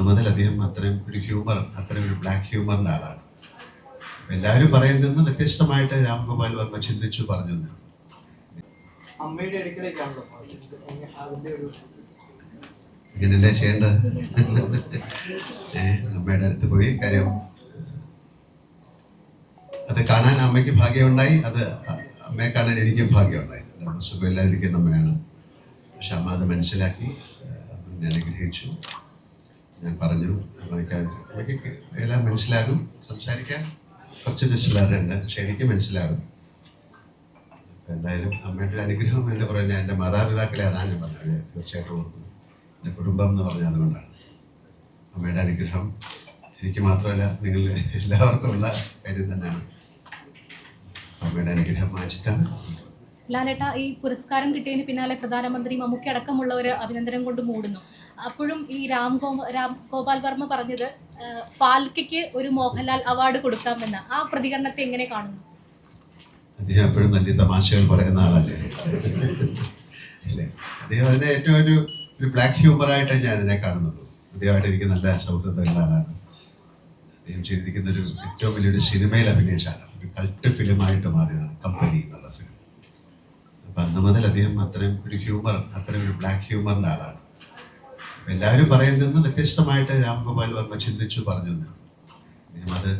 അന്ന് മുതൽ അദ്ദേഹം അത്രയും ഒരു ഹ്യൂമർ അത്രയും ഒരു ബ്ലാക്ക് ഹ്യൂമറിന്റെ ആളാണ്. എല്ലാവരും പറയുന്നതിൽ വ്യത്യസ്തമായിട്ട് രാംഗോപാൽ വർമ്മ ചിന്തിച്ചു പറഞ്ഞു എന്നാണ്. ഇങ്ങനെയല്ലേ ചെയ്യേണ്ടത്? അമ്മയുടെ അടുത്ത് പോയി കാര്യം അത് കാണാൻ അമ്മയ്ക്ക് ഭാഗ്യമുണ്ടായി അത് അമ്മയെ കാണാൻ എനിക്കും ഭാഗ്യമുണ്ടായി. നമ്മുടെ സുഖമില്ലാതിരിക്കുന്ന അമ്മയാണ്. പക്ഷെ അമ്മ അത് മനസ്സിലാക്കി അമ്മ എന്നെ അനുഗ്രഹിച്ചു. ഞാൻ പറഞ്ഞു. എല്ലാം മനസ്സിലാകും. സംസാരിക്കാൻ കുറച്ച് ഡിസ്ലറുണ്ട് പക്ഷെ എനിക്ക് മനസ്സിലാകും എന്തായാലും അമ്മയുടെ ഒരു അനുഗ്രഹം എന്ന് പറഞ്ഞാൽ എന്റെ മാതാപിതാക്കളെ അതാണ് ഞാൻ പറഞ്ഞത്. തീർച്ചയായിട്ടും ഓർക്കുന്നത് എന്റെ കുടുംബം എന്ന് പറഞ്ഞാൽ അതുകൊണ്ടാണ്. അമ്മയുടെ അനുഗ്രഹം എനിക്ക് മാത്രമല്ല നിങ്ങൾ എല്ലാവർക്കും ഉള്ള കാര്യം തന്നെയാണ്. അമ്മയുടെ അനുഗ്രഹം വാങ്ങിച്ചിട്ടാണ് ലാലേട്ട ഈ പുരസ്കാരം കിട്ടിയതിന് പിന്നാലെ പ്രധാനമന്ത്രി മമ്മൂക്കി അടക്കമുള്ളവർ അഭിനന്ദനം കൊണ്ട് മൂടുന്നു. അപ്പോഴും ഈ രാം ഗോ രാം ഗോപാൽ വർമ്മ പറഞ്ഞത് ഫാൽക്കയ്ക്ക് ഒരു മോഹൻലാൽ അവാർഡ് കൊടുക്കാമെന്ന്. ആ പ്രതികരണത്തെ എങ്ങനെ കാണുന്നു? അദ്ദേഹം എപ്പോഴും നല്ല തമാശകൾ പറയുന്ന ആളല്ലേ? അല്ലേ? അദ്ദേഹം അതിനെ ഏറ്റവും ഒരു ഒരു ബ്ലാക്ക് ഹ്യൂമറായിട്ടേ ഞാൻ അതിനെ കാണുന്നുള്ളൂ. അദ്ദേഹമായിട്ട് എനിക്ക് നല്ല സൗഹൃദമുള്ള ആളാണ്. അദ്ദേഹം ചെയ്തിരിക്കുന്ന ഒരു ഏറ്റവും വലിയൊരു സിനിമയിൽ അഭിനയിച്ച ആളാണ്. ഒരു കൾട്ട് ഫിലിമായിട്ട് മാറിയതാണ് കമ്പനി ഫിലിം അപ്പം അന്ന് മുതൽ അദ്ദേഹം അത്രയും ഒരു ഹ്യൂമർ അത്രയും ഒരു ബ്ലാക്ക് ഹ്യൂമറിന്റെ ആളാണ്. എല്ലാവരും നിന്ന് വ്യത്യസ്തമായിട്ട് രാംഗോപാൽ വർമ്മ ചിന്തിച്ചു പറഞ്ഞു എന്നാണ്. അദ്ദേഹം അത്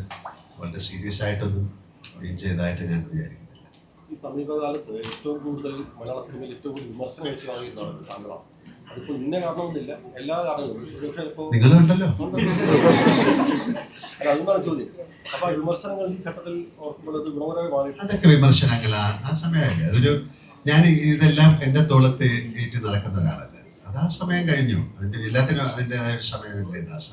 വളരെ സീരിയസ് ആയിട്ടൊന്നും മീൻ ചെയ്തതായിട്ട് ഞാൻ വിചാരിക്കുന്നില്ല. ഈ സമീപകാലത്ത് ഏറ്റവും കൂടുതൽ മലയാള സിനിമയിൽ ഏറ്റവും കൂടുതൽ വിമർശനം ഏറ്റുവാങ്ങിയിരുന്നതാണ് താങ്കളാണ് അതിപ്പോൾ ഇന്ന കാരണമൊന്നുമില്ല എല്ലാ കാരണങ്ങളും. നിങ്ങളുണ്ടല്ലോ. അതൊക്കെ വിമർശനങ്ങൾ ആ ആ സമയമല്ലേ. അതൊരു ഞാൻ ഇതെല്ലാം എന്റെ തോളത്ത് ഏറ്റ് നടക്കുന്ന ഒരാളല്ല. അത് ആ സമയം കഴിഞ്ഞു. അതിന്റെ എല്ലാത്തിനും അതിന്റെതായ ഒരു സമയമില്ലേ ദാസ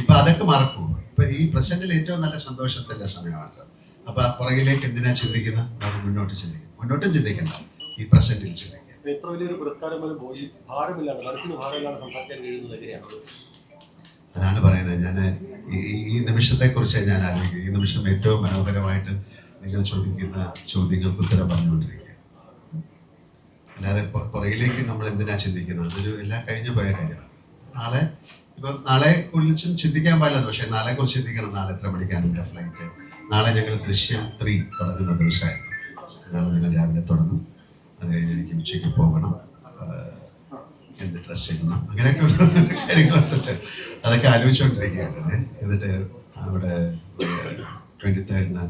ഇപ്പൊ അതൊക്കെ മറക്കൂ. ഇപ്പൊ ഈ പ്രസന്റിൽ ഏറ്റവും നല്ല സന്തോഷത്തിന്റെ സമയമാണ്. അപ്പൊ ആ പുറകിലേക്ക് എന്തിനാ ചിന്തിക്കുന്നത്? നമുക്ക് മുന്നോട്ട് ചിന്തിക്കും. മുന്നോട്ടും ചിന്തിക്കണ്ട. ഈ പ്രസന്റിൽ ചിന്തിക്കാം. എത്ര വലിയൊരു പുരസ്കാരം വരുമ്പോൾ ഈ ഭാരമില്ലാണ്ട് മനസ്സിന് ഭാരമില്ലാണ്ട് സംസാരിക്കാൻ കഴിയുന്നത് എങ്ങനെയാണ്? അതാണ് പറയുന്നത്. ഞാൻ ഈ നിമിഷത്തെക്കുറിച്ച് ഞാൻ ആലോചിക്കുന്നത് ഈ നിമിഷം ഏറ്റവും മനോഹരമായിട്ട് നിങ്ങൾ ചോദിക്കുന്ന ചോദ്യങ്ങൾക്ക് ഉത്തരം പറഞ്ഞുകൊണ്ടിരിക്കുക അല്ലാതെ പുറകിലേക്ക് നമ്മൾ എന്തിനാ ചിന്തിക്കുന്നത്? അതൊരു എല്ലാം കഴിഞ്ഞു പോയ കാര്യമാണ്. നാളെ ഇപ്പം നാളെ കുറിച്ചും ചിന്തിക്കാൻ പാടില്ല പക്ഷേ നാളെ കുറിച്ച് ചിന്തിക്കണം. നാളെ എത്ര മണിക്കാണ് എന്റെ ഫ്ലൈറ്റ് നാളെ ഞങ്ങൾ ദൃശ്യം ത്രീ തുടങ്ങുന്ന ദിവസമായിരുന്നു. നാളെ ഞങ്ങൾ രാവിലെ തുടങ്ങും. അത് കഴിഞ്ഞ് എനിക്ക് ഉച്ചയ്ക്ക് പോകണം. എന്ത് ഡ്രസ് ചെയ്യണം അങ്ങനെയൊക്കെ കാര്യങ്ങളുണ്ട് അതൊക്കെ ആലോചിച്ചുകൊണ്ടിരിക്കുകയാണ്. എന്നിട്ട് അവിടെ ട്വന്റി തേർഡിന്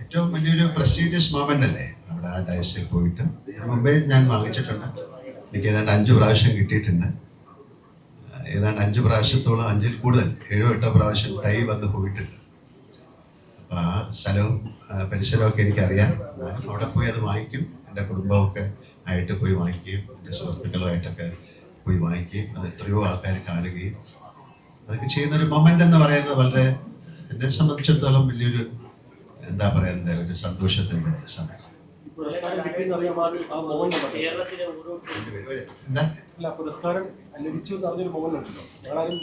ഏറ്റവും വലിയൊരു പ്രസ്റ്റീജിയസ് മൊമെന്റ് അല്ലേ അവിടെ ആ ഡയസിൽ പോയിട്ട്. മുമ്പേ ഞാൻ വാങ്ങിച്ചിട്ടുണ്ട്. എനിക്ക് ഏതാണ്ട് അഞ്ച് പ്രാവശ്യം കിട്ടിയിട്ടുണ്ട്. ഏതാണ്ട് അഞ്ച് പ്രാവശ്യത്തോളം അഞ്ചിൽ കൂടുതൽ ഏഴോ എട്ടോ പ്രാവശ്യം ടൈ വന്ന് പോയിട്ടുണ്ട്. അപ്പോൾ ആ സ്ഥലവും പരിസരമൊക്കെ എനിക്കറിയാം. എന്നാലും അവിടെ പോയി അത് വാങ്ങിക്കും. എന്റെ കുടുംബമൊക്കെ ആയിട്ട് പോയി വാങ്ങിക്കുകയും എന്റെ സുഹൃത്തുക്കളുമായിട്ടൊക്കെ പോയി വാങ്ങിക്കുകയും അത് എത്രയോ ആൾക്കാർ കാണുകയും അതൊക്കെ ചെയ്യുന്നൊരു മൊമെന്റ് എന്ന് പറയുന്നത് വളരെ എന്നെ സംബന്ധിച്ചിടത്തോളം വലിയൊരു എന്താ പറയുന്നത് ഒരു സന്തോഷത്തിന്റെ സമയം. പുരസ്കാരം ലഭിച്ചു എന്ന് ഉണ്ടല്ലോ. ഞങ്ങളാരും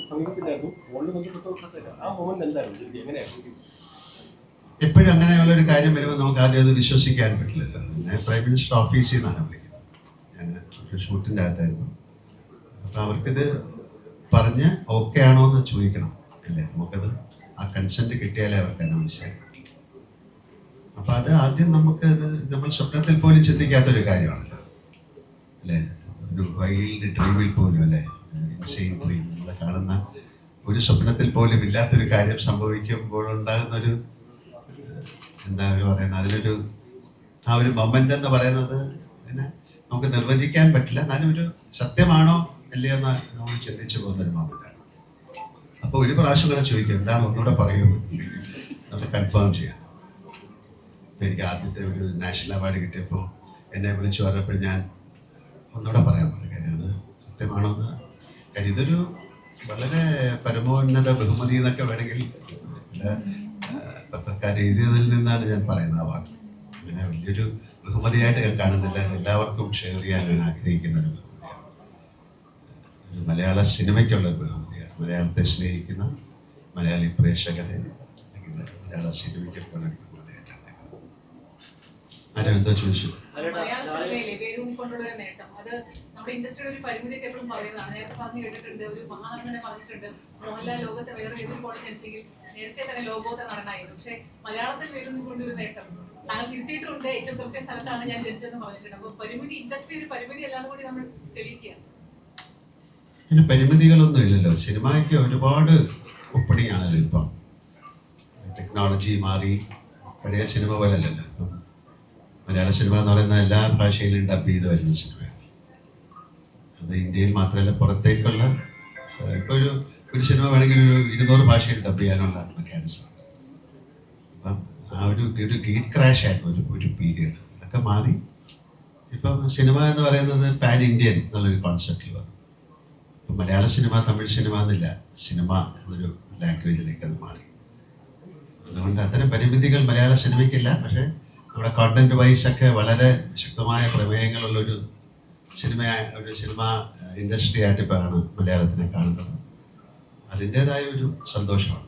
ബന്ധപ്പെട്ട ആ എന്തായിരുന്നു? എങ്ങനെയായിരുന്നു? എപ്പോഴും അങ്ങനെയുള്ള ഒരു കാര്യം വരുമ്പോൾ നമുക്ക് ആദ്യം അത് വിശ്വസിക്കാൻ പറ്റില്ലല്ലോ. എന്നെ പ്രൈം മിനിസ്റ്റർ ഓഫീസിൽ നിന്നാണ് വിളിക്കുന്നത്. ഞാൻ ഒരു ഷൂട്ടിന്റെ അകത്തായിരുന്നു. അപ്പോൾ അവർക്കിത് പറഞ്ഞ് ഓക്കെ ആണോ എന്ന് ചോദിക്കണം. അല്ലേ? നമുക്കത് ആ കൺസെന്റ് കിട്ടിയാലേ അവർക്ക് മനസ്സിലാക്കും അപ്പോൾ അത് ആദ്യം നമുക്ക് നമ്മൾ സ്വപ്നത്തിൽ പോലും ചിന്തിക്കാത്തൊരു കാര്യമാണല്ലോ. അല്ലേ? ഒരു വൈൽഡ് ഡ്രീമിൽ പോലും അല്ലേ? ഇൻസെയിൻ ഡ്രീം നമ്മൾ കാണുന്ന ഒരു സ്വപ്നത്തിൽ പോലും ഇല്ലാത്തൊരു കാര്യം സംഭവിക്കുമ്പോൾ ഉണ്ടാകുന്ന ഒരു എന്താ പറയുന്നത്? അതിനൊരു ആ ഒരു മൊമെന്റ് എന്ന് പറയുന്നത് പിന്നെ നമുക്ക് നിർവചിക്കാൻ പറ്റില്ല. എന്നാലും ഒരു സത്യമാണോ അല്ലയോ എന്ന് നമ്മൾ ചിന്തിച്ചു പോകുന്ന ഒരു മൊമെന്റാണ് അപ്പോൾ ഒരു പ്രാവശ്യം കൂടെ ചോദിക്കും. എന്താണ് ഒന്നുകൂടെ പറയുന്നത് നമ്മൾ കൺഫേം ചെയ്യാം. എനിക്ക് ആദ്യത്തെ ഒരു നാഷണൽ അവാർഡ് കിട്ടിയപ്പോൾ എന്നെ വിളിച്ചു പറഞ്ഞപ്പോൾ ഞാൻ ഒന്നുകൂടെ പറയാൻ പറഞ്ഞു. കാര്യം അത് സത്യമാണോ എന്ന് കാര്യം ഇതൊരു വളരെ പരമോന്നത ബഹുമതി എന്നൊക്കെ വേണമെങ്കിൽ പത്രക്കാർ എഴുതിയതിൽ നിന്നാണ് ഞാൻ പറയുന്നത് ആ വാക്ക്. പിന്നെ വലിയൊരു ബഹുമതിയായിട്ട് ഞാൻ കാണുന്നില്ല എല്ലാവർക്കും ഷെയർ ചെയ്യാൻ ഞാൻ ആഗ്രഹിക്കുന്ന ഒരു ബഹുമതിയാണ്. മലയാള സിനിമയ്ക്കുള്ള ഒരു ബഹുമതിയാണ്. മലയാളത്തെ സ്നേഹിക്കുന്ന മലയാളി പ്രേക്ഷകരെ അല്ലെങ്കിൽ മലയാള സിനിമയ്ക്കൊക്കെ ഉള്ള ഒരു ബഹുമതിയായിട്ടാണ് ഞാൻ കാണുന്നത്. ആരോ എന്തോ ചോദിച്ചു മലയാള സിനിമയിലെ വേരൂന്നി കൊണ്ടുള്ള ഒരു അത് നമ്മുടെ ഇൻഡസ്ട്രിയുടെ ഒരു പരിമിതിയൊക്കെ എപ്പോഴും പറയുന്നതാണ്. നേരത്തെ പറഞ്ഞു കേട്ടിട്ടുണ്ട് ഒരു പറഞ്ഞിട്ടുണ്ട് മോഹൻലാൽ ലോകത്തെ വേറെ ഏത് കോളേജ് ജനിച്ചെങ്കിൽ നേരത്തെ തന്നെ ലോകോത്തര നടനായിരുന്നു. പക്ഷെ മലയാളത്തിൽ വേരൂന്നി കൊണ്ട് ഒരു നേട്ടം. താങ്കൾ തിരുത്തിയിട്ടുണ്ട് ഏറ്റവും കൃത്യ സ്ഥലത്താണ് ഞാൻ ജനിച്ചതെന്ന് പറഞ്ഞിട്ടുണ്ട്. അപ്പൊ പരിമിതി ഇൻഡസ്ട്രി ഒരു പരിമിതി അല്ലാതെ കൂടി നമ്മൾ തെളിയിക്കുകയാണ്. പിന്നെ പരിമിതികളൊന്നും ഇല്ലല്ലോ. സിനിമയ്ക്ക് ഒരുപാട് ഒപ്പണിയാണല്ലോ ഇപ്പം. ടെക്നോളജി മാറി പഴയ സിനിമ പോലല്ലല്ലോ മലയാള സിനിമ എന്ന് പറയുന്ന എല്ലാ ഭാഷയിലും ഡബ് ചെയ്ത് വരുന്ന സിനിമയാണ്. അത് ഇന്ത്യയിൽ മാത്രമല്ല പുറത്തേക്കുള്ള ഇപ്പൊ ഒരു ഒരു സിനിമ വേണമെങ്കിൽ ഒരു ഇരുന്നൂറ് ഭാഷയിൽ ഡബ് ചെയ്യാനുള്ള മെക്കാനിസം അപ്പം ആ ഒരു ഒരു ഗീറ്റ് ക്രാഷ് ആയിരുന്നു ഒരു ഒരു പീരിയഡ് അതൊക്കെ മാറി. ഇപ്പം സിനിമ എന്ന് പറയുന്നത് പാൻ ഇന്ത്യൻ എന്നുള്ളൊരു കോൺസെപ്റ്റിൽ വന്നു. ഇപ്പം മലയാള സിനിമ തമിഴ് സിനിമ എന്നില്ല. സിനിമ എന്നൊരു ലാംഗ്വേജിലേക്ക് അത് മാറി. അതുകൊണ്ട് അത്തരം പരിമിതികൾ മലയാള സിനിമയ്ക്കില്ല. പക്ഷേ നമ്മുടെ കണ്ടന്റ് വൈസ് ഒക്കെ വളരെ ശക്തമായ പ്രമേയങ്ങളുള്ള ഒരു സിനിമ ഒരു സിനിമ ഇൻഡസ്ട്രി ആയിട്ട് ഇപ്പോഴാണ് മലയാളത്തിനെ കാണുന്നത്. അതിന്റെതായ ഒരു സന്തോഷമാണ്.